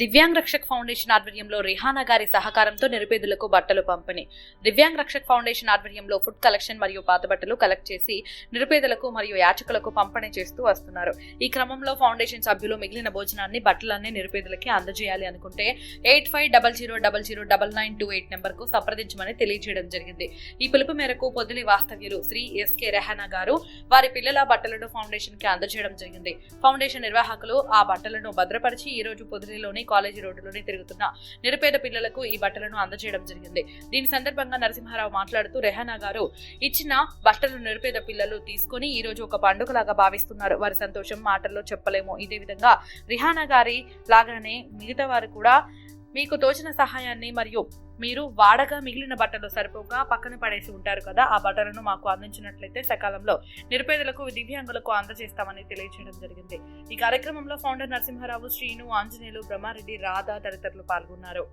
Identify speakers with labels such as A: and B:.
A: Divyang Rakshak foundation ఆధ్వర్యంలో రిహానా గారి సహకారంతో నిరుపేదలకు బట్టలు పంపిణీ. దివ్యాంగ్ రక్షక్ ఫౌండేషన్ ఆధ్వర్యంలో ఫుడ్ కలెక్షన్ మరియు పాత బట్టలు కలెక్ట్ చేసి నిరుపేదలకు మరియు యాచకులకు పంపిణీ చేస్తూ వస్తున్నారు. ఈ క్రమంలో ఫౌండేషన్ సభ్యులు మిగిలిన భోజనాన్ని బట్టలన్నీ నిరుపేదలకి అందజేయాలి అనుకుంటే eight five double zero double zero double nine two eight నెంబర్కు సంప్రదించమని తెలియజేయడం జరిగింది. ఈ పిలుపు మేరకు పొదిలి వాస్తవ్యులు శ్రీ ఎస్కే రెహానా గారు వారి పిల్లల బట్టలను ఫౌండేషన్కి అందజేయడం జరిగింది. ఫౌండేషన్ నిర్వాహకులు ఆ బట్టలను భద్రపరిచి ఈ రోజు పొదిలిలోని కాలేజీ రోడ్డులోనే తిరుగుతున్న నిరుపేద పిల్లలకు ఈ బట్టలను అందజేయడం జరిగింది. దీని సందర్భంగా నరసింహారావు మాట్లాడుతూ రెహానా గారు ఇచ్చిన బట్టలు నిరుపేద పిల్లలు తీసుకొని ఈ రోజు ఒక పండుగలాగా భావిస్తున్నారు. వారి సంతోషం మాటల్లో చెప్పలేము. ఇదే విధంగా రిహానా గారి లాగానే మిగతా వారు కూడా మీకు తోచిన సహాయాన్ని మరియు మీరు వాడగా మిగిలిన బట్టలు సరిపోగా పక్కన పడేసి ఉంటారు కదా ఆ బట్టలను మాకు అందించినట్లయితే సకాలంలో నిరుపేదలకు దివ్యాంగులకు అందజేస్తామని తెలియజేయడం జరిగింది. ఈ కార్యక్రమంలో ఫౌండర్ నరసింహారావు శ్రీను ఆంజనేయులు బ్రహ్మారెడ్డి రాధా తదితరులు పాల్గొన్నారు.